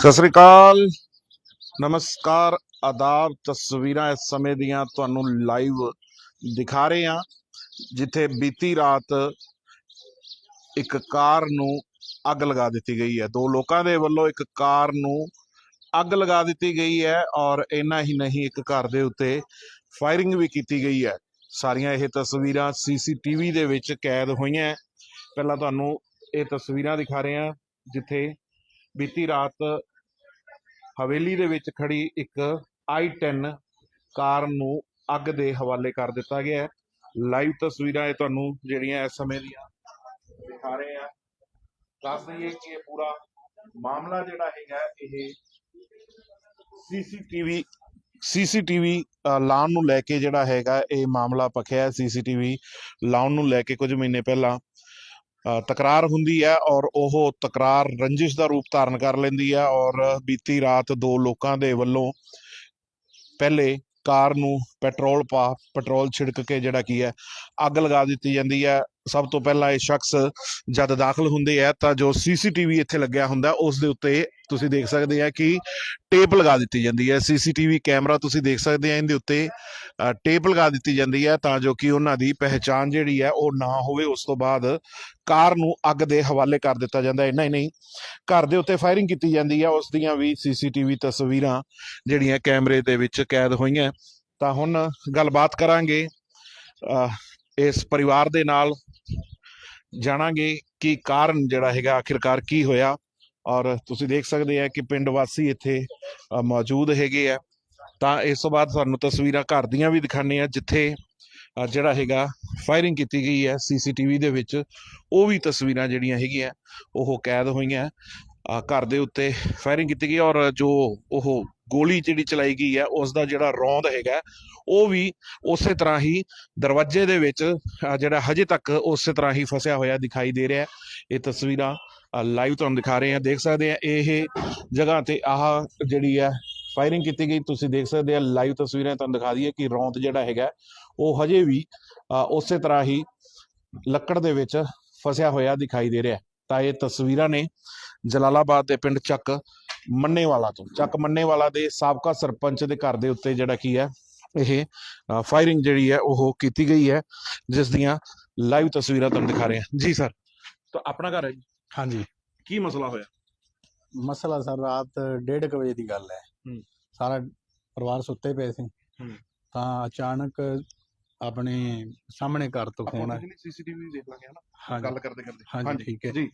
ਸਤਿ ਸ੍ਰੀ ਅਕਾਲ। ਨਮਸਕਾਰ, ਆਦਾਬ, ਤਸਵੀਰਾਂ ਇਸ ਸਮੇਂ ਦੀਆਂ ਤੁਹਾਨੂੰ ਲਾਈਵ ਦਿਖਾ ਰਹੇ ਹਾਂ, ਜਿੱਥੇ ਬੀਤੀ ਰਾਤ ਇੱਕ ਕਾਰ ਨੂੰ ਅੱਗ ਲਗਾ ਦਿੱਤੀ ਗਈ ਹੈ। ਦੋ ਲੋਕਾਂ ਦੇ ਵੱਲੋਂ ਇੱਕ ਕਾਰ ਨੂੰ ਅੱਗ ਲਗਾ ਦਿੱਤੀ ਗਈ ਹੈ ਔਰ ਇੰਨਾ ਹੀ ਨਹੀਂ, ਇੱਕ ਘਰ ਦੇ ਉੱਤੇ ਫਾਇਰਿੰਗ ਵੀ ਕੀਤੀ ਗਈ ਹੈ। ਸਾਰੀਆਂ ਇਹ ਤਸਵੀਰਾਂ ਸੀਸੀਟੀਵੀ ਦੇ ਵਿੱਚ ਕੈਦ ਹੋਈਆਂ ਪਹਿਲਾਂ ਤੁਹਾਨੂੰ ਇਹ ਤਸਵੀਰਾਂ ਦਿਖਾ ਰਹੇ ਹਾਂ, ਜਿੱਥੇ ਬੀਤੀ ਰਾਤ ਹਵੇਲੀ ਦੇ ਵਿੱਚ ਖੜੀ ਇੱਕ i10 ਕਾਰ ਨੂੰ ਅੱਗ ਦੇ ਹਵਾਲੇ ਕਰ ਦਿੱਤਾ ਗਿਆ ਲਾਈਵ ਤਸਵੀਰਾਂ ਇਹ ਤੁਹਾਨੂੰ ਜਿਹੜੀਆਂ ਇਸ ਸਮੇਂ ਦੀਆਂ ਦਿਖਾ ਰਹੇ ਆ ਦੱਸ ਦਈਏ ਕਿ ਇਹ ਪੂਰਾ ਮਾਮਲਾ ਜਿਹੜਾ ਹੈਗਾ, ਇਹ ਸੀਸੀਟੀਵੀ ਸੀਸੀਟੀਵੀ ਲਾਉਣ ਨੂੰ ਲੈ ਕੇ ਜਿਹੜਾ ਹੈਗਾ ਇਹ ਮਾਮਲਾ ਪਖਿਆ ਹੈ ਸੀਸੀਟੀਵੀ ਲਾਉਣ ਨੂੰ ਲੈ ਕੇ ਕੁਝ ਮਹੀਨੇ ਪਹਿਲਾਂ ਤਕਰਾਰ ਹੁੰਦੀ ਹੈ ਔਰ ਉਹ ਤਕਰਾਰ ਰੰਜਿਸ਼ ਦਾ ਰੂਪ ਧਾਰਨ ਕਰ ਲੈਂਦੀ ਹੈ ਔਰ ਬੀਤੀ ਰਾਤ ਦੋ ਲੋਕਾਂ ਦੇ ਵੱਲੋਂ ਪਹਿਲੇ ਕਾਰ ਨੂੰ ਪੈਟਰੋਲ ਪਾ, ਪੈਟਰੋਲ ਛਿੜਕ ਕੇ ਜਿਹੜਾ ਕੀ ਹੈ, ਅੱਗ ਲਗਾ ਦਿੱਤੀ ਜਾਂਦੀ ਹੈ। ਸਭ ਤੋਂ ਪਹਿਲਾਂ ਇਹ ਸ਼ਖਸ ਜਦ ਦਾਖਲ ਹੁੰਦੇ ਹੈ ਤਾਂ ਜੋ ਸੀਸੀਟੀਵੀ ਇੱਥੇ ਲੱਗਿਆ ਹੁੰਦਾ, ਉਸ ਦੇ ਉੱਤੇ ਤੁਸੀਂ ਦੇਖ ਸਕਦੇ ਆ ਕਿ ਟੇਪ ਲਗਾ ਦਿੱਤੀ ਜਾਂਦੀ ਹੈ। ਸੀਸੀਟੀਵੀ ਕੈਮਰਾ ਤੁਸੀਂ ਦੇਖ ਸਕਦੇ ਆ, ਇਹਦੇ ਉੱਤੇ ਟੇਪ ਲਗਾ ਦਿੱਤੀ ਜਾਂਦੀ ਹੈ ਤਾਂ ਜੋ ਕਿ ਉਹਨਾਂ ਦੀ ਪਹਿਚਾਣ ਜਿਹੜੀ ਹੈ ਉਹ ਨਾ ਹੋਵੇ। ਉਸ ਤੋਂ ਬਾਅਦ ਕਾਰ ਨੂੰ ਅੱਗ ਦੇ ਹਵਾਲੇ ਕਰ ਦਿੱਤਾ ਜਾਂਦਾ ਹੈ। ਇੰਨਾ ਹੀ ਨਹੀਂ, ਘਰ ਦੇ ਉੱਤੇ ਫਾਇਰਿੰਗ ਕੀਤੀ ਜਾਂਦੀ ਹੈ। ਉਸ ਦੀਆਂ ਵੀ ਸੀਸੀਟੀਵੀ ਤਸਵੀਰਾਂ ਜਿਹੜੀਆਂ ਕੈਮਰੇ ਦੇ ਵਿੱਚ ਕੈਦ ਹੋਈਆਂ। ਤਾਂ ਹੁਣ ਗੱਲਬਾਤ ਕਰਾਂਗੇ ਇਸ ਪਰਿਵਾਰ ਦੇ ਨਾਲ। ਜਾਣਾਂਗੇ ਕਿ ਕਾਰਨ ਜਿਹੜਾ ਹੈਗਾ, ਆਖਿਰਕਾਰ ਕੀ ਹੋਇਆ। ਔਰ ਤੁਸੀਂ ਦੇਖ ਸਕਦੇ ਆ ਕਿ ਪਿੰਡ ਵਾਸੀ ਇੱਥੇ ਮੌਜੂਦ ਹੈਗੇ ਆ। ਤਾਂ ਇਸ ਤੋਂ ਬਾਅਦ ਤੁਹਾਨੂੰ ਤਸਵੀਰਾਂ ਘਰ ਦੀਆਂ ਵੀ ਦਿਖਾਣੇ ਆ, ਜਿੱਥੇ ਜਿਹੜਾ ਹੈਗਾ ਫਾਇਰਿੰਗ ਕੀਤੀ ਗਈ ਹੈ ਸੀਸੀਟੀਵੀ ਦੇ ਵਿੱਚ। ਉਹ ਵੀ ਤਸਵੀਰਾਂ ਜਿਹੜੀਆਂ ਹੈਗੀਆਂ, ਉਹ ਕੈਦ ਹੋਈਆਂ। ਘਰ ਦੇ ਉੱਤੇ ਫਾਇਰਿੰਗ ਕੀਤੀ ਗਈ ਔਰ ਜੋ ਉਹ ਗੋਲੀ ਜਿਹੜੀ ਚਲਾਈ ਗਈ ਹੈ ਉਸ ਦਾ ਜਿਹੜਾ ਰੌਂਦ ਹੈਗਾ ਉਹ ਵੀ ਉਸੇ ਤਰ੍ਹਾਂ ਹੀ ਦਰਵਾਜ਼ੇ ਦੇ ਵਿੱਚ ਜਿਹੜਾ ਹਜੇ ਤੱਕ ਉਸੇ ਤਰ੍ਹਾਂ ਹੀ ਫਸਿਆ ਹੋਇਆ ਦਿਖਾਈ ਦੇ ਰਿਹਾ ਇਹ ਤਸਵੀਰਾਂ ਲਾਈਵ ਤੁਹਾਨੂੰ ਦਿਖਾ ਰਹੇ ਹਾਂ। ਦੇਖ ਸਕਦੇ ਆ ਇਹ ਜਗ੍ਹਾ ਤੇ ਆਹ ਜਿਹੜੀ ਹੈ ਫਾਇਰਿੰਗ ਕੀਤੀ ਗਈ। ਤੁਸੀਂ ਦੇਖ ਸਕਦੇ ਆ ਲਾਈਵ ਤਸਵੀਰਾਂ ਤੁਹਾਨੂੰ ਦਿਖਾ ਦਈਏ ਕਿ ਰੌਂਦ ਜਿਹੜਾ ਹੈਗਾ ਉਹ ਹਜੇ ਵੀ ਅਹ, ਉਸੇ ਤਰ੍ਹਾਂ ਹੀ ਲੱਕੜ ਦੇ ਵਿੱਚ ਫਸਿਆ ਹੋਇਆ ਦਿਖਾਈ ਦੇ ਰਿਹਾ ਤਾਂ ਇਹ ਤਸਵੀਰਾਂ ਨੇ ਜਲਾਲਾਬਾਦ ਦੇ ਪਿੰਡ ਚੱਕ ਮੰਨੇਵਾਲਾ ਤੋਂ ਚੱਕ ਮੰਨੇਵਾਲਾ ਦੇ ਸਾਬਕਾ ਸਰਪੰਚ ਦੇ ਘਰ ਦੇ ਉੱਤੇ ਜਿਹੜਾ ਕੀ ਹੈ ਇਹ ਫਾਇਰਿੰਗ ਜਿਹੜੀ ਹੈ ਉਹ ਕੀਤੀ ਗਈ ਹੈ ਜਿਸ ਦੀਆਂ ਲਾਈਵ ਤਸਵੀਰਾਂ ਤੁਹਾਨੂੰ ਦਿਖਾ ਰਹੇ ਹਾਂ। ਜੀ ਸਰ ਤਾਂ ਆਪਣਾ ਘਰ ਹੈ ਜੀ? ਹਾਂਜੀ। ਕੀ ਮਸਲਾ ਹੋਇਆ? ਮਸਲਾ ਸਰ ਰਾਤ 1:30 ਵਜੇ ਦੀ ਗੱਲ ਹੈ। ਸਾਰਾ ਪਰਿਵਾਰ ਸੁੱਤੇ ਪਏ ਸੀ। ਤਾਂ ਅਚਾਨਕ ਆਪਣੇ ਸਾਹਮਣੇ ਘਰ ਤੋਂ ਫੋਨ ਆਇਆ। ਸੀਸੀਟੀਵੀ ਦੇਖ ਲਾਂਗੇ ਹਨਾ? ਗੱਲ ਕਰਦੇ ਕਰਦੇ। ਹਾਂਜੀ ਠੀਕ ਹੈ। ਜੀ।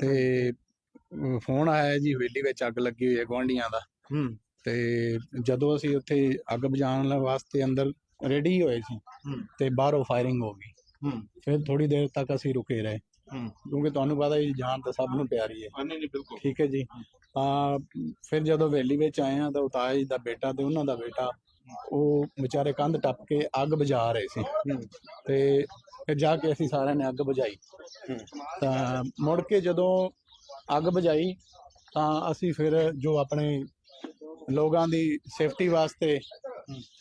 ਤੇ ਫੋਨ ਆਇਆ ਜੀ ਹਵੇਲੀ ਵਿੱਚ ਅੱਗ ਲੱਗੀ ਹੋਈ ਹੈ ਗੁਆਂਢੀਆਂ ਦਾ। ਹੂੰ। ਤੇ ਜਦੋਂ ਅਸੀਂ ਉੱਥੇ ਅੱਗ ਬੁਝਾਉਣ ਵਾਸਤੇ ਅੰਦਰ ਰੈਡੀ ਹੋਏ ਸੀ। ਤੇ ਬਾਹਰੋਂ ਫਾਇਰਿੰਗ ਹੋ ਗਈ। ਹੂੰ। ਫਿਰ ਥੋੜੀ ਦੇਰ ਤੱਕ ਅਸੀਂ ਰੁਕੇ ਰਹੇ। ਕਿਉਂਕਿ ਤੁਹਾਨੂੰ ਪਤਾ ਹੀ ਜਾਨ ਤਾਂ ਸਭ ਨੂੰ ਪਿਆਰੀ ਹੈ। ਨਹੀਂ ਨਹੀਂ ਬਿਲਕੁਲ। ਠੀਕ ਹੈ ਜੀ। ਤਾਂ ਫਿਰ ਜਦੋਂ ਹਵੇਲੀ ਵਿੱਚ ਆਏ ਆ ਤਾਂ ਉਤਾਇਆ ਜੀ ਦਾ ਬੇਟਾ ਤੇ ਉਹਨਾਂ ਦਾ ਬੇਟਾ ਉਹ ਵਿਚਾਰੇ ਕੰਧ ਟੱਪ ਕੇ ਅੱਗ ਬੁਝਾ ਰਹੇ ਸੀ। ਤੇ ਫਿਰ ਜਾ ਕੇ ਅਸੀਂ ਸਾਰਿਆਂ ਨੇ ਅੱਗ ਬੁਝਾਈ। ਤਾਂ ਮੁੜ ਕੇ ਜਦੋਂ ਅੱਗ ਬੁਝਾਈ ਤਾਂ ਅਸੀਂ ਫਿਰ ਜੋ ਆਪਣੇ ਲੋਕਾਂ ਦੀ ਸੇਫਟੀ ਵਾਸਤੇ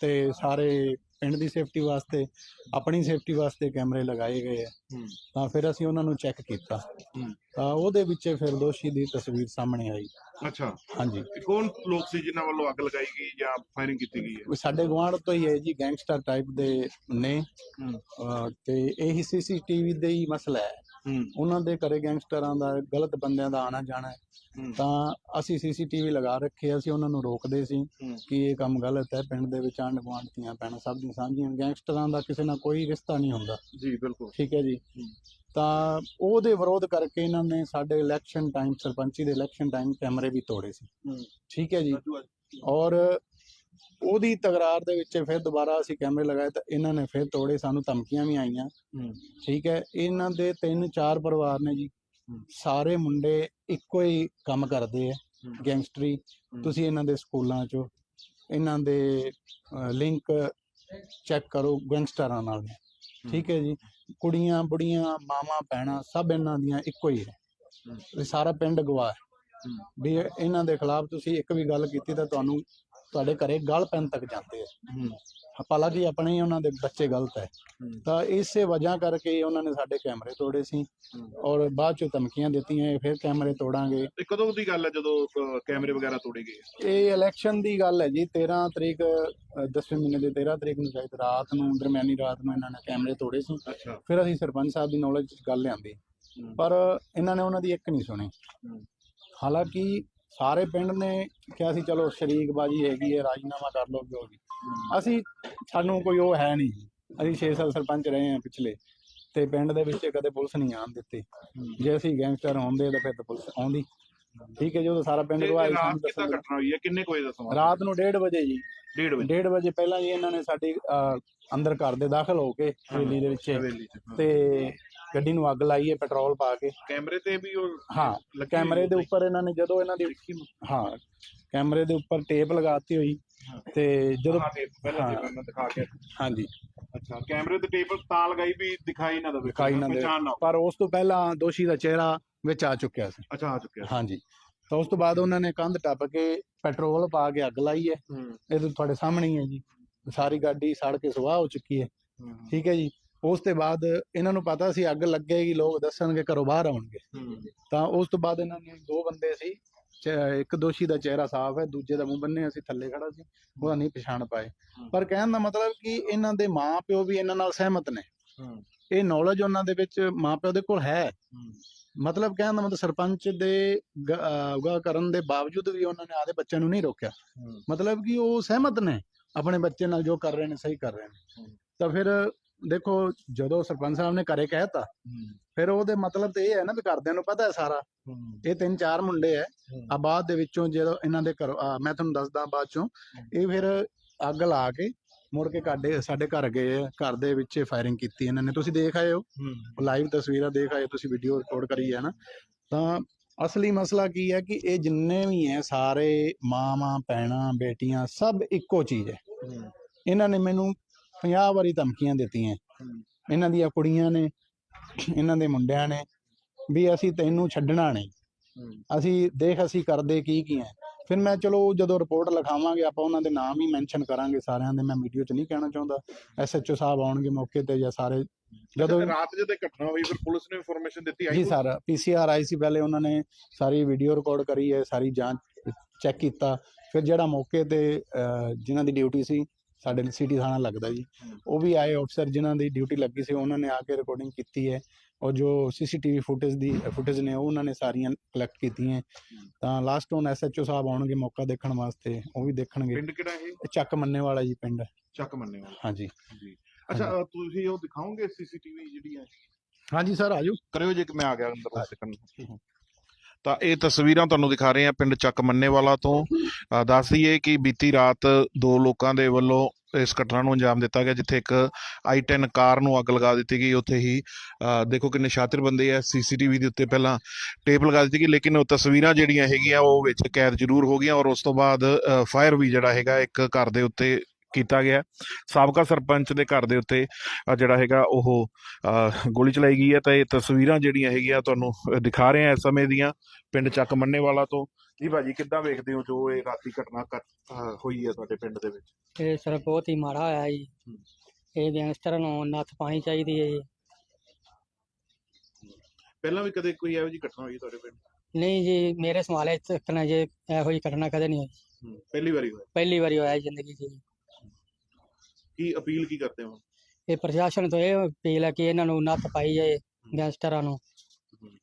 ਤੇ ਸਾਰੇ ਪਿੰਡ ਦੀ ਸੇਫਟੀ ਵਾਸਤੇ ਆਪਣੀ ਸੇਫਟੀ ਵਾਸਤੇ ਕੈਮਰੇ ਲਗਾਏ ਗਏ ਆ। ਤਾਂ ਫਿਰ ਅਸੀਂ ਉਹਨਾਂ ਨੂੰ ਚੈੱਕ ਕੀਤਾ। ਤਾਂ ਉਹਦੇ ਵਿੱਚ ਫਿਰ ਦੋਸ਼ੀ ਦੀ ਤਸਵੀਰ ਸਾਹਮਣੇ ਆਈ। ਅੱਛਾ। ਹਾਂਜੀ। ਇਹ ਕੌਣ ਲੋਕ ਸੀ ਜਿਨ੍ਹਾਂ ਵੱਲੋਂ ਅੱਗ ਲਗਾਈ ਗਈ ਜਾਂ ਫਾਇਰਿੰਗ ਕੀਤੀ ਗਈ ਹੈ? ਸਾਡੇ ਗੁਆਂਢ ਤੋਂ ਹੀ ਹੈ ਜੀ ਗੈਂਗਸਟਰ ਟਾਈਪ ਦੇ ਨੇ। ਅਹ ਤੇ ਇਹੀ ਸੀਸੀਟੀਵੀ ਦੇ ਹੀ ਮਸਲਾ ਹੂੰ। ਉਹਨਾਂ ਦੇ ਘਰੇ ਗੈਂਗਸਟਰਾਂ ਦਾ ਗਲਤ ਬੰਦਿਆਂ ਦਾ ਆਣਾ ਜਾਣਾ। ਹੈ। ਤਾਂ ਅਸੀਂ ਸੀਸੀਟੀਵੀ ਲਗਾ ਰੱਖੇ ਅਸੀਂ ਉਹਨਾਂ ਨੂੰ ਰੋਕਦੇ ਸੀ। ਕਿ ਇਹ ਕੰਮ ਗਲਤ ਹੈ ਪਿੰਡ ਦੇ ਵਿੱਚ ਆਂਢ ਗੁਆਂਢ ਦੀਆਂ ਪੈਣਾ ਸਭ ਦੀਆਂ ਸਾਂਝੀਆਂ। ਗੈਂਗਸਟਰਾਂ ਦਾ ਕਿਸੇ ਨਾਲ ਕੋਈ ਰਿਸ਼ਤਾ ਨਹੀਂ ਹੁੰਦਾ। ਜੀ ਬਿਲਕੁਲ। ਠੀਕ ਹੈ ਜੀ। ਤਾਂ ਉਹਦੇ ਵਿਰੋਧ ਕਰਕੇ ਇਹਨਾਂ ਨੇ ਸਾਡੇ ਇਲੈਕਸ਼ਨ ਟਾਈਮ ਸਰਪੰਚੀ ਦੇ ਇਲੈਕਸ਼ਨ ਟਾਈਮ ਕੈਮਰੇ ਵੀ ਤੋੜੇ ਸੀ। ਠੀਕ ਹੈ ਜੀ। ਔਰ ਉਹਦੀ ਤਕਰਾਰ ਦੇ ਵਿੱਚ ਫਿਰ ਦੁਬਾਰਾ ਅਸੀਂ ਕੈਮਰੇ ਲਗਾਏ ਤਾਂ ਇਹਨਾਂ ਨੇ ਫਿਰ ਤੋੜੇ ਸਾਨੂੰ ਧਮਕੀਆਂ ਵੀ ਆਈਆਂ। ਠੀਕ ਹੈ ਇਹਨਾਂ ਦੇ ਤਿੰਨ ਚਾਰ ਪਰਿਵਾਰ ਨੇ ਜੀ। ਸਾਰੇ ਮੁੰਡੇ ਇੱਕੋ ਹੀ ਕੰਮ ਕਰਦੇ ਆ। ਗੈਂਗਸਟਰੀ। ਤੁਸੀਂ ਇਹਨਾਂ ਦੇ ਸਕੂਲਾਂ 'ਚੋਂ ਇਹਨਾਂ ਦੇ ਲਿੰਕ ਚੈੱਕ ਕਰੋ ਗੈਂਗਸਟਰਾਂ ਨਾਲ। ਠੀਕ ਹੈ ਜੀ ਕੁੜੀਆਂ ਬੁੜੀਆਂ ਮਾਵਾਂ ਭੈਣਾਂ ਸਭ ਇਹਨਾਂ ਦੀਆਂ ਇੱਕੋ ਹੀ ਹੈ। ਸਾਰਾ ਪਿੰਡ ਗਵਾਹ। ਵੀ ਇਹਨਾਂ ਦੇ ਖਿਲਾਫ ਤੁਸੀਂ ਇੱਕ ਵੀ ਗੱਲ ਕੀਤੀ ਤਾਂ ਤੁਹਾਨੂੰ ਤੁਹਾਡੇ ਘਰੇ ਗਲ ਪੈਣ ਤੱਕ ਜਾਂਦੇ ਆ। ਹਾਲਾਂਕਿ ਆਪਣੇ ਹੀ ਉਹਨਾਂ ਦੇ ਬੱਚੇ ਗਲਤ ਹੈ। ਤਾਂ ਇਸੇ ਵਜ੍ਹਾ ਕਰਕੇ ਉਹਨਾਂ ਨੇ ਸਾਡੇ ਕੈਮਰੇ ਤੋੜੇ ਸੀ ਔਰ ਬਾਅਦ ਚੋਂ ਧਮਕੀਆਂ ਦਿੱਤੀਆਂ ਇਹ ਫਿਰ ਕੈਮਰੇ ਤੋੜਾਂਗੇ। ਇਹ ਕਦੋਂ ਦੀ ਗੱਲ ਹੈ ਜਦੋਂ ਕੈਮਰੇ ਵਗੈਰਾ ਤੋੜੇ ਗਏ? ਇਹ ਇਲੈਕਸ਼ਨ ਦੀ ਗੱਲ ਹੈ ਜੀ 13 ਤਰੀਕ 10ਵੇਂ ਮਹੀਨੇ ਦੇ 13 ਤਰੀਕ ਨੂੰ ਸ਼ਾਇਦ ਰਾਤ ਨੂੰ ਦਰਮਿਆਨੀ ਰਾਤ ਨੂੰ ਇਹਨਾਂ ਨੇ ਕੈਮਰੇ ਤੋੜੇ ਸੀ। ਅੱਛਾ। ਫਿਰ ਅਸੀਂ ਸਰਪੰਚ ਸਾਹਿਬ ਦੀ ਨੌਲੇਜ ਚ ਗੱਲ ਲਿਆਂਦੀ। ਪਰ ਇਹਨਾਂ ਨੇ ਉਹਨਾਂ ਦੀ ਇੱਕ ਨਹੀਂ ਸੁਣੀ। ਹਾਲਾਂਕਿ ਸਾਰੇ ਪਿੰਡ ਨੇ ਕਿਹਾ ਸੀ ਚਲੋ ਸ਼ਰੀਕਬਾਜੀ ਹੈਗੀ ਹੈ ਰਾਜੀਨਾਮਾ ਕਰ ਲਓ ਜੋ ਵੀ। ਅਸੀਂ ਸਾਨੂੰ ਕੋਈ ਉਹ ਹੈ ਨਹੀਂ। ਅਸੀਂ 6 ਸਾਲ ਸਰਪੰਚ ਰਹੇ ਹਾਂ ਪਿਛਲੇ ਤੇ ਪਿੰਡ ਦੇ ਵਿੱਚ ਕਦੇ ਪੁਲਿਸ ਨਹੀਂ ਆਉਣ ਦਿੱਤੀ। ਜੇ ਅਸੀਂ ਗੈਂਗਸਟਰ ਹੁੰਦੇ ਤਾਂ ਫਿਰ ਤਾਂ ਪੁਲਿਸ ਆਉਂਦੀ। ਠੀਕ ਹੈ ਜਦੋਂ ਸਾਰਾ ਪਿੰਡ ਗਵਾਹ ਰਾਤ ਸਾਨੂੰ ਕਿੱਦਾਂ ਦੱਸਣ ਘਟਨਾ ਹੋਈ ਹੈ? ਕਿੰਨੇ ਕੁ ਵਜੇ ਦਾ ਸਮਾਂ ਰਾਤ ਨੂੰ 1:30 ਵਜੇ ਜੀ। 1:30 ਵਜੇ 1:30 ਵਜੇ ਪਹਿਲਾਂ ਜੀ ਇਹਨਾਂ ਨੇ ਸਾਡੀ ਅਹ, ਅੰਦਰ ਘਰ ਦੇ ਦਾਖਲ ਹੋ ਕੇ ਹਵੇਲੀ ਦੇ ਵਿੱਚ ਹਵੇਲੀ ਚ ਹਾਂ। ਤੇ ਗੱਡੀ ਨੂੰ ਅੱਗ ਲਾਈ ਹੈ ਪੈਟਰੋਲ ਪਾ ਕੇ ਕੈਮਰੇ ਤੇ ਵੀ ਉਹ ਹਾਂ ਲੱਗੀ ਕੈਮਰੇ ਹੋਈ ਦੇ ਉੱਪਰ ਇਹਨਾਂ ਨੇ ਜਦੋਂ ਇਹਨਾਂ ਦੀ ਹਾਂ ਕੈਮਰੇ ਦੇ ਉੱਪਰ ਟੇਪ ਲਗਾਤੀ ਹੋਈ ਹਾਂ। ਤੇ ਜਦੋਂ ਹਾਂ ਪਹਿਲਾਂ ਹਾਂ। ਦਿਖਾ ਕੇ ਹਾਂਜੀ ਅੱਛਾ ਕੈਮਰੇ ਤੇ ਟੇਪ ਤਾਂ ਲਗਾਈ ਵੀ ਦਿਖਾਈ ਨਾ ਦਵੇ ਦਿਖਾਈ ਨਾ ਦੇਵੇ। ਪਛਾਣ ਨਾ ਹੋਵੇ। ਪਰ ਉਸ ਤੋਂ ਪਹਿਲਾਂ ਦੋਸ਼ੀ ਦਾ ਚਿਹਰਾ ਵਿੱਚ ਆ ਚੁੱਕਿਆ ਸੀ ਅੱਛਾ ਆ ਚੁੱਕਿਆ ਹਾਂਜੀ ਤਾਂ ਉਸ ਤੋਂ ਬਾਅਦ ਉਹਨਾਂ ਨੇ ਕੰਧ ਟੱਪ ਕੇ ਪੈਟਰੋਲ ਪਾ ਕੇ ਅੱਗ ਲਾਈ ਹੈ। ਇਹ ਤਾਂ ਤੁਹਾਡੇ ਸਾਹਮਣੇ ਹੀ ਹੈ ਜੀ। ਸਾਰੀ ਗਾਡੀ ਸੜ ਕੇ ਸੁਆਹ ਹੋ ਚੁੱਕੀ ਹੈ। ਠੀਕ ਹੈ ਜੀ। ਉਸ ਤੋਂ ਬਾਅਦ ਇਹਨਾਂ ਨੂੰ ਪਤਾ ਸੀ ਅੱਗ ਲੱਗੇਗੀ ਲੋਕ ਦੱਸਣਗੇ ਘਰੋਂ ਬਾਹਰ ਆਉਣਗੇ। ਤਾਂ ਉਸ ਤੋਂ ਬਾਅਦ ਇਹਨਾਂ ਨੇ ਦੋ ਬੰਦੇ ਸੀ ਇੱਕ ਦੋਸ਼ੀ ਦਾ ਚਿਹਰਾ ਸਾਫ਼ ਹੈ ਦੂਜੇ ਦਾ ਮੂੰਹ ਬੰਨੇ ਅਸੀਂ ਥੱਲੇ ਖੜਾ ਸੀ ਉਹਦਾ ਨਹੀਂ ਪਛਾਣ ਪਾਏ। ਪਰ ਕਹਿਣ ਦਾ ਮਤਲਬ ਕਿ ਇਹਨਾਂ ਦੇ ਮਾਪਿਓ ਵੀ ਇਹਨਾਂ ਨਾਲ ਸਹਿਮਤ ਨੇ। ਇਹ ਨੌਲੇਜ ਉਹਨਾਂ ਦੇ ਵਿੱਚ ਮਾਪਿਓ ਦੇ ਕੋਲ ਹੂੰ। ਮਤਲਬ ਕਹਿਣ ਦਾ ਮਤਲਬ ਸਰਪੰਚ ਦੇ ਗ- ਅਹ ਅਗਵਾ ਕਰਨ ਦੇ ਬਾਵਜੂਦ ਵੀ ਉਹਨਾਂ ਨੇ ਆਦੇ ਬੱਚਿਆਂ ਨੂੰ ਨਹੀਂ ਰੋਕਿਆ। ਮਤਲਬ ਕਿ ਉਹ ਸਹਿਮਤ ਨੇ ਆਪਣੇ ਬੱਚੇ ਨਾਲ ਜੋ ਕਰ ਰਹੇ ਨੇ ਸਹੀ ਕਰ ਰਹੇ ਨੇ। ਤਾਂ ਫਿਰ ਦੇਖੋ ਜਦੋਂ ਸਰਪੰਚ ਸਾਹਿਬ ਨੇ ਘਰੇ ਕਹਿਤਾ ਫਿਰ ਉਹਦੇ ਮਤਲਬ ਤੇ ਇਹ ਹੈ ਨਾ ਵੀ ਘਰਦਿਆਂ ਨੂੰ ਪਤਾ ਹੈ ਸਾਰਾ। ਇਹ ਤਿੰਨ ਚਾਰ ਮੁੰਡੇ ਐ। ਆ ਬਾਅਦ ਦੇ ਵਿੱਚੋਂ ਜਦੋਂ ਇਹਨਾਂ ਦੇ ਘਰ ਮੈਂ ਤੁਹਾਨੂੰ ਦੱਸਦਾ ਬਾਅਦ ਚੋਂ ਇਹ ਫਿਰ ਅੱਗ ਲਾ ਕੇ ਮੁੜ ਕੇ ਕਾਡੇ ਸਾਡੇ ਘਰ ਗਏ ਘਰ ਦੇ ਵਿੱਚ ਫਾਇਰਿੰਗ ਕੀਤੀ ਇਹਨਾਂ ਨੇ। ਤੁਸੀਂ ਦੇਖ ਆਏ ਹੋ? ਲਾਈਵ ਤਸਵੀਰਾਂ ਦੇਖ ਆਏ ਤੁਸੀਂ ਵੀਡੀਓ ਰਿਕਾਰਡ ਕਰੀ ਹੈ ਨਾ। ਤਾਂ ਅਸਲੀ ਮਸਲਾ ਕੀ ਹੈ ਕਿ ਇਹ ਜਿੰਨੇ ਵੀ ਹੈ ਸਾਰੇ ਮਾਵਾਂ ਭੈਣਾਂ ਬੇਟੀਆਂ ਸਭ ਇੱਕੋ ਚੀਜ਼ ਹੈ। ਇਹਨਾਂ ਨੇ ਮੈਨੂੰ 50 ਵਾਰੀ ਧਮਕੀਆਂ ਦਿੱਤੀਆਂ। ਇਹਨਾਂ ਦੀਆਂ ਕੁੜੀਆਂ ਨੇ ਇਹਨਾਂ ਦੇ ਮੁੰਡਿਆਂ ਨੇ ਵੀ ਅਸੀਂ ਤੈਨੂੰ ਛੱਡਣਾ ਨਹੀਂ। ਅਸੀਂ ਦੇਖ ਅਸੀਂ ਕਰਦੇ ਕੀ ਕੀ ਹੈ। ਫਿਰ ਮੈਂ ਚਲੋ ਜਦੋਂ ਰਿਪੋਰਟ ਲਿਖਾਵਾਂਗੇ ਆਪਾਂ ਉਹਨਾਂ ਦੇ ਨਾਮ ਹੀ ਮੈਂਸ਼ਨ ਕਰਾਂਗੇ ਸਾਰਿਆਂ ਦੇ ਮੈਂ ਵੀਡੀਓ 'ਚ ਨਹੀਂ ਕਹਿਣਾ ਚਾਹੁੰਦਾ ਐਸਐਚਓ ਸਾਹਿਬ ਆਉਣਗੇ ਮੌਕੇ ਤੇ ਜਾਂ ਸਾਰੇ ਜਦੋਂ ਰਾਤ ਜਦੋਂ ਘਟਨਾ ਹੋਈ ਫਿਰ ਪੁਲਿਸ ਨੇ ਇਨਫੋਰਮੇਸ਼ਨ ਦਿੱਤੀ ਆਈ ਜੀ? ਸਰ ਪੀਸੀਆਰ ਆਈ ਸੀ ਪਹਿਲੇ ਉਹਨਾਂ ਨੇ ਸਾਰੀ ਵੀਡੀਓ ਰਿਕਾਰਡ ਕਰੀ ਹੈ ਸਾਰੀ ਜਾਂਚ ਚੈੱਕ ਕੀਤਾ ਫਿਰ ਜਿਹੜਾ ਮੌਕੇ ਤੇ ਜਿਨ੍ਹਾਂ ਦੀ ਡਿਊਟੀ ਸੀ ਸਾਡੇ ਸਿਟੀ ਥਾਣਾ ਲੱਗਦਾ ਜੀ। ਉਹ ਵੀ ਆਏ ਅਫਸਰ ਜਿਨ੍ਹਾਂ ਦੀ ਡਿਊਟੀ ਲੱਗੀ ਸੀ ਉਹਨਾਂ ਨੇ ਆ ਕੇ ਰਿਕਾਰਡਿੰਗ ਕੀਤੀ ਹੈ ਔਰ ਜੋ ਸੀਸੀਟੀਵੀ ਫੁਟੇਜ ਦੀ ਫੁਟੇਜ ਨੇ ਉਹ ਉਹਨਾਂ ਨੇ ਸਾਰੀਆਂ ਕਲੈਕਟ ਕੀਤੀਆਂ। ਤਾਂ ਲਾਸਟ ਹੁਣ ਐਸਐਚਓ ਸਾਹਿਬ ਆਉਣਗੇ ਮੌਕਾ ਦੇਖਣ ਵਾਸਤੇ ਉਹ ਵੀ ਦੇਖਣਗੇ। ਪਿੰਡ ਕਿਹੜਾ ਇਹ? ਚੱਕ ਮੰਨੇ ਵਾਲਾ ਜੀ ਪਿੰਡ। ਚੱਕ ਮੰਨੇ ਵਾਲਾ ਹਾਂਜੀ। ਜੀ। ਅੱਛਾ ਅ, ਤੁਸੀਂ ਉਹ ਦਿਖਾਓਗੇ ਸੀਸੀਟੀਵੀ ਜਿਹੜੀ ਹੈ ਹਾਂਜੀ ਸਰ ਆਜੋ। ਕਰਿਓ ਜੇ ਕਿ ਮੈਂ ਆ ਗਿਆ ਅੰਦਰ ਉਸ ਸੈਕੰਡ ਤਾਂ ਇਹ ਤਸਵੀਰਾਂ ਤੁਹਾਨੂੰ ਦਿਖਾ ਰਹੇ ਹਾਂ ਪਿੰਡ ਚੱਕ ਮੰਨੇਵਾਲਾ ਤੋਂ। ਅ, ਦੱਸ ਦਈਏ ਕਿ ਬੀਤੀ ਰਾਤ ਦੋ ਲੋਕਾਂ ਦੇ ਵੱਲੋਂ ਇਸ ਘਟਨਾ ਨੂੰ ਅੰਜਾਮ ਦਿੱਤਾ ਗਿਆ ਜਿੱਥੇ ਇੱਕ i10 ਕਾਰ ਨੂੰ ਅੱਗ ਲਗਾ ਦਿੱਤੀ ਗਈ। ਉੱਥੇ ਹੀ ਅ, ਦੇਖੋ ਕਿੰਨੇ ਸ਼ਾਤਿਰ ਬੰਦੇ ਆ। ਸੀਸੀਟੀਵੀ ਦੇ ਉੱਤੇ ਪਹਿਲਾਂ ਟੇਪ ਲਗਾ ਦਿੱਤੀ ਗਈ ਲੇਕਿਨ ਉਹ ਤਸਵੀਰਾਂ ਜਿਹੜੀਆਂ ਹੈਗੀਆਂ ਉਹ ਵਿੱਚ ਕੈਦ ਜ਼ਰੂਰ ਹੋ ਗਈਆਂ ਔਰ ਉਸ ਤੋਂ ਬਾਅਦ ਫਾਇਰ ਵੀ ਜਿਹੜਾ ਹੈਗਾ ਇੱਕ ਘਰ ਦੇ ਉੱਤੇ ਕੀਤਾ ਗਿਆ। ਸਾਬਕਾ ਸਰਪੰਚ ਦੇ ਘਰ ਦੇ ਉੱਤੇ ਜਿਹੜਾ ਹੈਗਾ ਉਹ ਗੋਲੀ ਚਲਾਈ ਗਈ ਹੈ ਤਾਂ ਇਹ ਤਸਵੀਰਾਂ ਜਿਹੜੀਆਂ ਹੈਗੀਆਂ ਤੁਹਾਨੂੰ ਦਿਖਾ ਰਹੇ ਆ ਇਸ ਸਮੇਂ ਦੀਆਂ ਪਿੰਡ ਚੱਕ ਮੰਨੇਵਾਲਾ ਤੋਂ। ਜੀ ਭਾਜੀ ਕਿੱਦਾਂ ਵੇਖਦੇ ਹੋ ਜੋ ਇਹ ਰਾਤੀ ਘਟਨਾ ਹੋਈ ਹੈ ਤੁਹਾਡੇ ਪਿੰਡ ਦੇ ਵਿੱਚ? ਇਹ ਸਰ ਬਹੁਤ ਹੀ ਮਾੜਾ ਹੋਇਆ ਜੀ। ਇਹ ਗੈਂਗਸਟਰਾਂ ਨੂੰ ਨੱਥ ਪਾਣੀ ਚਾਹੀਦੀ ਹੈ ਜੀ। ਪਹਿਲਾਂ ਵੀ ਕਦੇ ਕੋਈ ਇਹੋ ਜਿਹੀ ਘਟਨਾ ਹੋਈ ਤੁਹਾਡੇ ਪਿੰਡ? ਨਹੀਂ ਜੀ ਮੇਰੇ ਸਮਾਲੇ ਤੱਕ ਨਾ ਜੇ ਇਹੋ ਜਿਹੀ ਘਟਨਾ ਕਦੇ ਨਹੀਂ ਹੋਈ। ਪਹਿਲੀ ਵਾਰੀ ਹੋਇਆ। ਪਹਿਲੀ ਵਾਰੀ ਹੋਇਆ ਜ਼ਿੰਦਗੀ 'ਚ ਜੀ। ਕੀ ਅਪੀਲ ਕੀ ਕਰਦੇ ਹੋ? ਇਹ ਪ੍ਰਸ਼ਾਸਨ ਤੋਂ ਇਹ ਅਪੀਲ ਹੈ ਕਿ ਇਹਨਾਂ ਨੂੰ ਨੱਥ ਪਾਈ ਜਾਏ ਗੈਂਗਸਟਰਾਂ ਨੂੰ।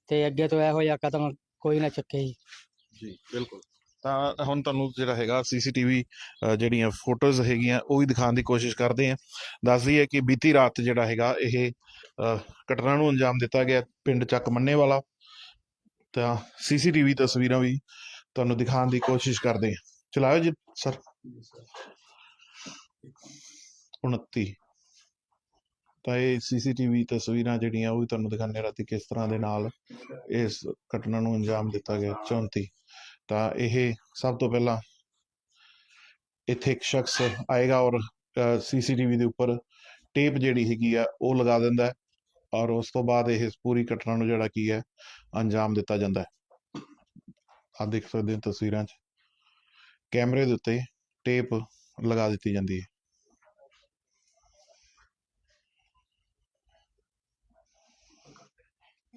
ਤੇ ਅੱਗੇ ਤੋਂ ਇਹੋ ਜਿਹਾ ਕਦਮ ਕੋਈ ਨਾ ਚੱਕੇ ਜੀ। ਜੀ ਬਿਲਕੁਲ। ਤਾਂ ਹੁਣ ਤੁਹਾਨੂੰ ਜਿਹੜਾ ਹੈਗਾ ਸੀਸੀਟੀਵੀ ਜਿਹੜੀਆਂ ਫੋਟੋਜ਼ ਹੈਗੀਆਂ ਉਹ ਵੀ ਦਿਖਾਉਣ ਦੀ ਕੋਸ਼ਿਸ਼ ਕਰਦੇ ਆ ਦੱਸ ਦਈਏ ਕਿ ਬੀਤੀ ਰਾਤ ਜਿਹੜਾ ਹੈਗਾ ਇਹ ਘਟਨਾ ਨੂੰ ਅੰਜਾਮ ਦਿੱਤਾ ਗਿਆ ਪਿੰਡ ਚੱਕ ਮੰਨੇਵਾਲਾ ਤਾਂ ਸੀਸੀਟੀਵੀ ਤਸਵੀਰਾਂ ਵੀ ਤੁਹਾਨੂੰ ਦਿਖਾਉਣ ਦੀ ਕੋਸ਼ਿਸ਼ ਕਰਦੇ ਆ ਚਲਾਓ ਜੀ ਸਰ। 29 ਤਾਂ ਇਹ ਸੀਸੀਟੀਵੀ ਤਸਵੀਰਾਂ ਜਿਹੜੀਆਂ, ਉਹ ਵੀ ਤੁਹਾਨੂੰ ਦਿਖਾਉਂਦੇ ਰਾਤੀ ਕਿਸ ਤਰ੍ਹਾਂ ਦੇ ਨਾਲ ਇਸ ਘਟਨਾ ਨੂੰ ਅੰਜਾਮ ਦਿੱਤਾ ਗਿਆ 34 ਤਾਂ ਇਹ ਸਭ ਤੋਂ ਪਹਿਲਾਂ ਇੱਥੇ ਇੱਕ ਸ਼ਖਸ ਆਏਗਾ ਔਰ ਸੀਸੀਟੀਵੀ ਦੇ ਉੱਪਰ ਟੇਪ ਜਿਹੜੀ ਹੈਗੀ ਆ, ਉਹ ਲਗਾ ਦਿੰਦਾ ਹੈ ਔਰ ਉਸ ਤੋਂ ਬਾਅਦ ਇਹ ਇਸ ਪੂਰੀ ਘਟਨਾ ਨੂੰ ਜਿਹੜਾ ਕੀ ਹੈ, ਅੰਜਾਮ ਦਿੱਤਾ ਜਾਂਦਾ ਹੈ। ਆ ਦੇਖ ਸਕਦੇ ਹੋ ਤਸਵੀਰਾਂ 'ਚ। ਕੈਮਰੇ ਦੇ ਉੱਤੇ ਟੇਪ ਲਗਾ ਦਿੱਤੀ ਜਾਂਦੀ ਹੈ।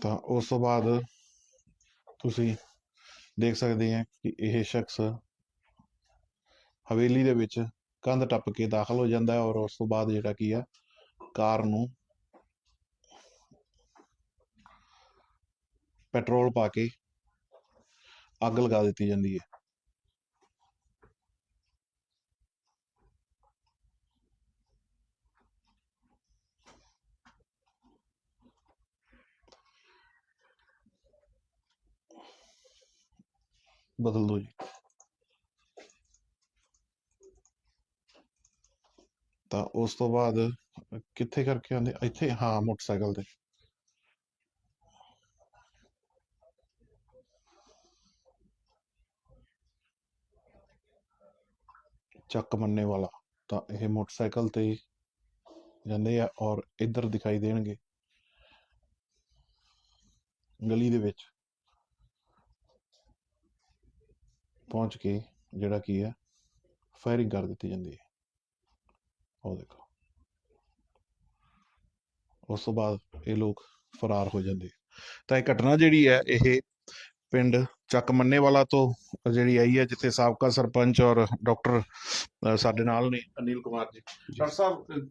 ਤਾਂ ਉਸ ਤੋਂ ਬਾਅਦ ਤੁਸੀਂ ਦੇਖ ਸਕਦੇ ਆ ਕਿ ਇਹ ਸ਼ਖਸ ਹਵੇਲੀ ਦੇ ਵਿੱਚ ਕੰਧ ਟੱਪ ਕੇ ਦਾਖਲ ਹੋ ਜਾਂਦਾ ਹੈ ਔਰ ਉਸ ਤੋਂ ਬਾਅਦ ਜਿਹੜਾ ਕੀ ਆ, ਕਾਰ ਨੂੰ ਪੈਟਰੋਲ ਪਾ ਕੇ ਅੱਗ ਲਗਾ ਦਿੱਤੀ ਜਾਂਦੀ ਹੈ। ਬਦਲ ਦਿਓ ਜੀ। ਤਾਂ ਉਸ ਤੋਂ ਬਾਅਦ, ਕਿੱਥੇ ਕਰਕੇ ਆਉਂਦੇ? ਇੱਥੇ, ਹਾਂ, ਮੋਟਰਸਾਈਕਲ ਤੇ। ਚੱਕ ਮੰਨੇ ਵਾਲਾ। ਤਾਂ ਇਹ ਮੋਟਰਸਾਈਕਲ ਤੇ ਜਾਂਦੇ ਆ ਔਰ ਇੱਧਰ ਦਿਖਾਈ ਦੇਣਗੇ। ਗਲੀ ਦੇ ਵਿੱਚ। ਪਹੁੰਚ ਕੇ ਜਿਹੜਾ ਕੀ ਹੈ ਫਾਇਰਿੰਗ ਕਰ ਦਿੱਤੀ ਜਾਂਦੀ ਹੈ। ਉਹ ਦੇਖੋ। ਉਸ ਤੋਂ ਬਾਅਦ ਇਹ ਲੋਕ ਫਰਾਰ ਹੋ ਜਾਂਦੇ। ਤਾਂ ਇਹ ਘਟਨਾ ਜਿਹੜੀ ਹੈ ਇਹ ਪਿੰਡ ਚੱਕ ਮੰਨੇ ਵਾਲਾ ਤੋਂ ਜਿਹੜੀ ਆਈ ਹੈ ਜਿੱਥੇ ਸਾਬਕਾ ਸਰਪੰਚ ਔਰ ਡਾਕਟਰ ਸਾਡੇ ਨਾਲ ਨੇ ਅਨਿਲ ਕੁਮਾਰ ਜੀ। ਡਾਕਟਰ ਸਾਹਿਬ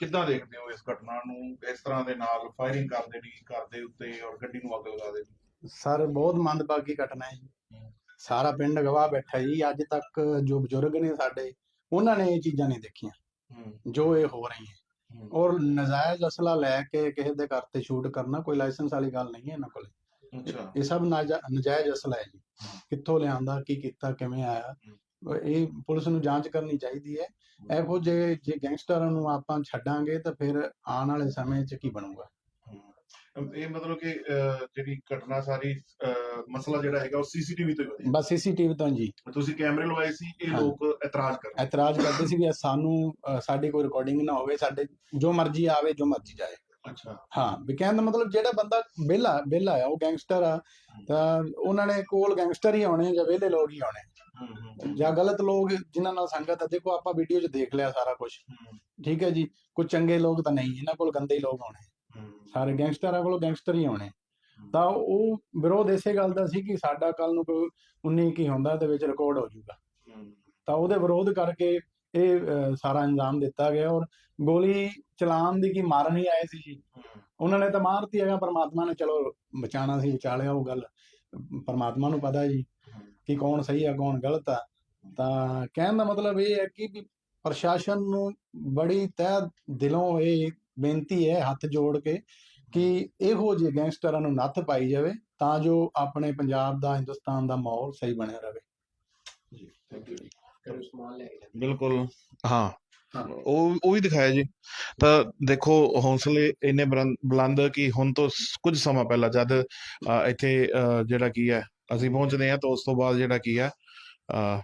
ਕਿੱਦਾਂ ਦੇਖਦੇ ਹੋ ਇਸ ਘਟਨਾ ਨੂੰ? ਇਸ ਤਰ੍ਹਾਂ ਦੇ ਨਾਲ ਫਾਇਰਿੰਗ ਕਰਦੇ ਨੇ ਘਰ ਦੇ ਉੱਤੇ ਔਰ ਗੱਡੀ ਨੂੰ ਅੱਗ ਲਗਾ ਦੇ ਸਰ ਬਹੁਤ ਮੰਦਭਾਗੀ ਘਟਨਾ ਹੈ ਜੀ। ਸਾਰਾ ਪਿੰਡ ਗਵਾਹ ਬੈਠਾ ਜੀ ਅੱਜ ਤੱਕ ਜੋ ਬਜ਼ੁਰਗ ਨੇ ਸਾਡੇ ਉਹਨਾਂ ਨੇ ਇਹ ਚੀਜ਼ਾਂ ਨਹੀਂ ਦੇਖੀਆਂ ਜੋ ਇਹ ਹੋ ਰਹੀ ਹੈ। ਔਰ ਨਜਾਇਜ਼ ਅਸਲਾ ਲੈ ਕੇ ਕਿਸੇ ਦੇ ਘਰ ਤੇ ਸ਼ੂਟ ਕਰਨਾ ਕੋਈ ਲਾਇਸੈਂਸ ਵਾਲੀ ਗੱਲ ਨਹੀਂ ਹੈ ਇਹਨਾਂ ਕੋਲ। ਅੱਛਾ। ਇਹ ਸਭ ਨਾਜਾ- ਨਜਾਇਜ਼ ਅਸਲਾ ਹੈ ਜੀ। ਕਿੱਥੋਂ ਲਿਆਂਦਾ ਕੀ ਕੀਤਾ ਕਿਵੇਂ ਆਇਆ। ਇਹ ਪੁਲਿਸ ਨੂੰ ਜਾਂਚ ਕਰਨੀ ਚਾਹੀਦੀ ਹੈ। ਇਹੋ ਜਿਹੇ ਜੇ ਗੈਂਗਸਟਰਾਂ ਨੂੰ ਆਪਾਂ ਛੱਡਾਂਗੇ ਤਾਂ ਫਿਰ ਆਉਣ ਵਾਲੇ ਸਮੇਂ 'ਚ ਕੀ ਬਣੂਗਾ? ਇਹ ਮਤਲਬ ਕਿ ਜਿਹੜੀ ਘਟਨਾ ਸਾਰੀ ਮਸਲਾ ਜਿਹੜਾ ਹੈਗਾ ਉਹ ਸੀਸੀਟੀਵੀ ਤੋਂ ਹੀ ਵਧਿਆ। ਬਸ ਸੀਸੀਟੀਵੀ ਤੋਂ ਜੀ। ਤੁਸੀਂ ਕੈਮਰੇ ਲਵਾਏ ਸੀ ਇਹ। ਲੋਕ ਇਤਰਾਜ਼ ਕਰ ਇਤਰਾਜ਼ ਕਰਦੇ ਸੀ ਵੀ ਸਾਨੂੰ ਸਾਡੀ ਕੋਈ ਰਿਕਾਰਡਿੰਗ ਨਾ ਹੋਵੇ ਸਾਡੇ ਜੋ ਮਰਜ਼ੀ ਆਵੇ ਜੋ ਮਰਜ਼ੀ ਜਾਏ। ਅੱਛਾ। ਹਾਂ ਵੀ ਕਹਿਣ ਦਾ ਮਤਲਬ ਜਿਹੜਾ ਬੰਦਾ ਵਿਹਲਾ ਵਿਹਲਾ ਆ ਉਹ ਗੈਂਗਸਟਰ ਆ ਤਾਂ ਉਹਨਾਂ ਨੇ ਕੋਲ ਗੈਂਗਸਟਰ ਹੀ ਆਉਣੇ ਜਾਂ ਵਿਹਲੇ ਲੋਕ ਹੀ ਆਉਣੇ। ਜਾਂ ਗਲਤ ਲੋਕ ਜਿਨ੍ਹਾਂ ਨਾਲ ਸੰਗਤ ਆ ਦੇਖੋ ਆਪਾਂ ਵੀਡੀਓ 'ਚ ਦੇਖ ਲਿਆ ਸਾਰਾ ਕੁਝ ਠੀਕ ਹੈ ਜੀ ਕੁਝ ਚੰਗੇ ਲੋਕ ਤਾਂ ਨਹੀਂ ਇਹਨਾਂ ਕੋਲ ਗੰਦੇ ਹੀ ਲੋਕ ਆਉਣੇ। ਸਾਰੇ ਗੈਂਗਸਟਰਾਂ ਕੋਲ ਗੈਂਗਸਟਰ ਹੀ ਆਉਣੇ। ਤਾਂ ਉਹ ਵਿਰੋਧ ਇਸੇ ਗੱਲ ਦਾ ਸੀ ਕਿ ਸਾਡਾ ਕੱਲ ਨੂੰ ਕੋਈ 19 ਕੀ ਹੁੰਦਾ ਤੇ ਵਿੱਚ ਰਿਕਾਰਡ ਹੋ ਜਾਊਗਾ। ਤਾਂ ਉਹਦੇ ਵਿਰੋਧ ਕਰਕੇ ਇਹ ਸਾਰਾ ਇੰਜ਼ਾਮ ਦਿੱਤਾ ਗਿਆ ਔਰ ਗੋਲੀ ਚਲਾਉਣ ਦੀ ਕੀ ਮਾਰਨ ਹੀ ਆਏ ਸੀ ਜੀ। ਉਹਨਾਂ ਨੇ ਤਾਂ ਮਾਰਤੀ ਹੈਗਾ ਪਰਮਾਤਮਾ ਨੇ ਚਲੋ ਬਚਾਣਾ ਸੀ ਬਚਾ ਲਿਆ ਉਹ ਗੱਲ। ਪਰਮਾਤਮਾ ਨੂੰ ਪਤਾ ਜੀ ਕਿ ਕੌਣ ਸਹੀ ਆ ਕੌਣ ਗਲਤ ਆ। ਤਾਂ ਕਹਿਣ ਦਾ ਮਤਲਬ ਇਹ ਹੈ ਕਿ ਪ੍ਰਸ਼ਾਸਨ ਨੂੰ ਬੜੀ ਤਹਿ ਦਿਲੋਂ ਇਹ ਬੇਨਤੀ ਹੈ ਹੱਥ ਜੋੜ ਕੇ ਕਿ ਇਹੋ ਜਿਹੇ ਗੈਂਗਸਟਰਾਂ ਨੂੰ ਨੱਥ ਪਾਈ ਜਾਵੇ ਤਾਂ ਜੋ ਆਪਣੇ ਪੰਜਾਬ ਦਾ ਹਿੰਦੁਸਤਾਨ ਦਾ ਮਾਹੌਲ ਸਹੀ ਬਣਿਆ ਰਹੇ। ਜੀ ਥੈਂਕ ਯੂ ਬਿਲਕੁਲ ਹਾਂ। ਉਹ ਉਹ ਵੀ ਦਿਖਾਇਆ ਜੀ। ਤਾਂ ਦੇਖੋ ਹੌਸਲੇ ਇੰਨੇ ਬੁਲੰਦ ਕਿ ਹੁਣ ਤੋਂ ਕੁਝ ਸਮਾਂ ਪਹਿਲਾਂ ਜਦ ਇੱਥੇ ਜਿਹੜਾ ਕੀ ਹੈ ਅਸੀਂ ਪਹੁੰਚਦੇ ਹਾਂ ਤਾਂ ਉਸ ਤੋਂ ਬਾਅਦ ਜਿਹੜਾ ਕੀ ਹੈ ਅ,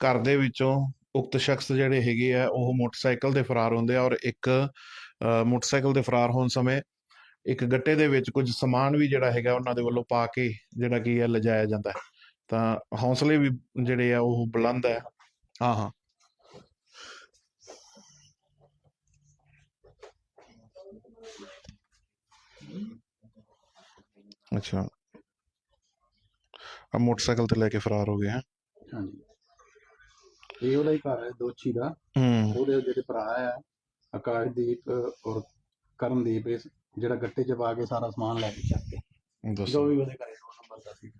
ਘਰ ਦੇ ਵਿੱਚੋਂ ਉਕਤ ਸ਼ਖਸ ਜਿਹੜੇ ਹੈਗੇ ਆ ਉਹ ਮੋਟਰਸਾਈਕਲ ਤੇ ਫਰਾਰ ਹੁੰਦੇ ਆ ਔਰ ਇੱਕ ਮੋਟਰਸਾਈਕਲ ਤੇ ਫਰਾਰ ਹੋਣ ਸਮੇਂ ਇੱਕ ਗੱਟੇ ਦੇ ਵਿੱਚ ਕੁਝ ਸਮਾਨ ਵੀ ਜਿਹੜਾ ਹੈਗਾ ਉਹਨਾਂ ਦੇ ਵੱਲੋਂ ਪਾ ਕੇ ਜਿਹੜਾ ਕੀ ਹੈ ਲਿਜਾਇਆ ਜਾਂਦਾ ਹੈ। ਤਾਂ ਹੌਸਲੇ ਵੀ ਜਿਹੜੇ ਆ ਉਹ ਬੁਲੰਦ ਹੈ। ਹਾਂ ਹਾਂ। ਅੱਛਾ। ਆ ਮੋਟਰਸਾਈਕਲ ਤੇ ਲੈ ਕੇ ਫਰਾਰ ਹੋ ਗਏ ਹੈ। ਹਾਂਜੀ। ਇਹ ਉਹਦਾ ਹੀ ਘਰ ਹੈ ਦੋਚੀ ਦਾ। ਹੂੰ। ਉਹਦੇ ਜਿਹੜੇ ਭਰਾ ਆ ਆਕਾਸ਼ਦੀਪ ਔਰ ਕਰਨਦੀਪ ਇਸ ਜਿਹੜਾ ਗੱਟੇ 'ਚ ਪਾ ਕੇ ਸਾਰਾ ਸਮਾਨ ਲੈ ਕੇ ਚੱਕ ਕੇ ਜੋ ਦੱਸੋ ਵੀ ਉਹਦੇ ਘਰੇ ਦੋ ਨੰਬਰ ਦਾ ਸੀ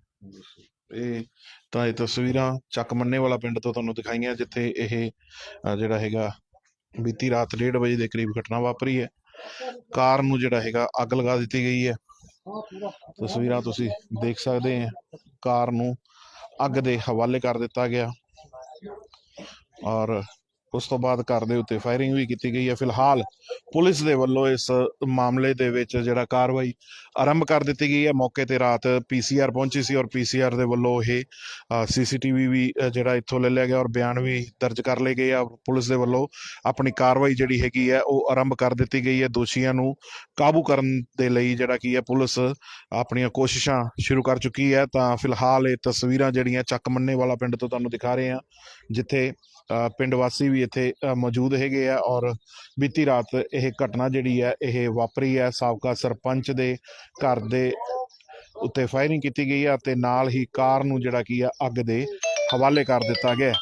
ਇਹ ਤਾਂ ਇਹ ਤਸਵੀਰਾਂ ਚੱਕ ਮੰਨੇ ਵਾਲਾ ਪਿੰਡ ਤੋਂ ਤੁਹਾਨੂੰ ਦਿਖਾਈਆਂ ਜਿੱਥੇ ਇਹ ਅ, ਜਿਹੜਾ ਹੈਗਾ ਬੀਤੀ ਰਾਤ 1:30 ਵਜੇ ਦੇ ਕਰੀਬ ਘਟਨਾ ਵਾਪਰੀ ਹੈ। ਕਾਰ ਨੂੰ ਜਿਹੜਾ ਹੈਗਾ ਅੱਗ ਲਗਾ ਦਿੱਤੀ ਗਈ ਹੈ। ਤਸਵੀਰਾਂ ਤੁਸੀਂ ਦੇਖ ਸਕਦੇ ਆ ਕਾਰ ਨੂੰ ਅੱਗ ਦੇ ਹਵਾਲੇ ਕਰ ਦਿੱਤਾ ਗਿਆ। ਔਰ ਉਸ ਤੋਂ ਬਾਅਦ ਘਰ ਦੇ ਉੱਤੇ ਫਾਇਰਿੰਗ ਵੀ ਕੀਤੀ ਗਈ ਹੈ। ਫਿਲਹਾਲ ਪੁਲਿਸ ਦੇ ਵੱਲੋਂ ਇਸ ਮਾਮਲੇ ਦੇ ਵਿੱਚ ਜਿਹੜਾ ਕਾਰਵਾਈ ਆਰੰਭ ਕਰ ਦਿੱਤੀ ਗਈ ਹੈ। ਮੌਕੇ ਤੇ ਰਾਤ ਪੀਸੀਆਰ ਪਹੁੰਚੀ ਸੀ ਔਰ ਪੀਸੀਆਰ ਦੇ ਵੱਲੋਂ ਇਹ ਸੀਸੀਟੀਵੀ ਵੀ ਜਿਹੜਾ ਇੱਥੋਂ ਲੈ ਲਿਆ ਗਿਆ ਔਰ ਬਿਆਨ ਵੀ ਦਰਜ ਕਰ ਲਏ ਗਏ ਆ। ਪੁਲਿਸ ਦੇ ਵੱਲੋਂ ਆਪਣੀ ਕਾਰਵਾਈ ਜਿਹੜੀ ਹੈਗੀ ਹੈ ਉਹ ਆਰੰਭ ਕਰ ਦਿੱਤੀ ਗਈ ਹੈ। ਦੋਸ਼ੀਆਂ ਨੂੰ ਕਾਬੂ ਕਰਨ ਦੇ ਲਈ ਜਿਹੜਾ ਕੀ ਹੈ ਪੁਲਿਸ ਆਪਣੀਆਂ ਕੋਸ਼ਿਸ਼ਾਂ ਸ਼ੁਰੂ ਕਰ ਚੁੱਕੀ ਹੈ। ਤਾਂ ਫਿਲਹਾਲ ਇਹ ਤਸਵੀਰਾਂ ਜਿਹੜੀਆਂ ਚੱਕ ਮੰਨੇ ਵਾਲਾ ਪਿੰਡ ਤੋਂ ਤੁਹਾਨੂੰ ਦਿਖਾ ਰਹੇ ਹਾਂ ਜਿੱਥੇ ਅ, ਪਿੰਡ ਵਾਸੀ ਵੀ ਇੱਥੇ ਮੌਜੂਦ ਹੈਗੇ ਆ ਔਰ ਬੀਤੀ ਰਾਤ ਇਹ ਘਟਨਾ ਜਿਹੜੀ ਹੈ, ਇਹ ਵਾਪਰੀ ਹੈ। ਸਾਬਕਾ ਸਰਪੰਚ ਦੇ ਘਰ ਦੇ ਉੱਤੇ ਫਾਇਰਿੰਗ ਕੀਤੀ ਗਈ ਹੈ ਤੇ ਨਾਲ ਹੀ ਕਾਰ ਨੂੰ ਜਿਹੜਾ ਕੀ ਆ ਅੱਗ ਦੇ ਹਵਾਲੇ ਕਰ ਦਿੱਤਾ ਗਿਆ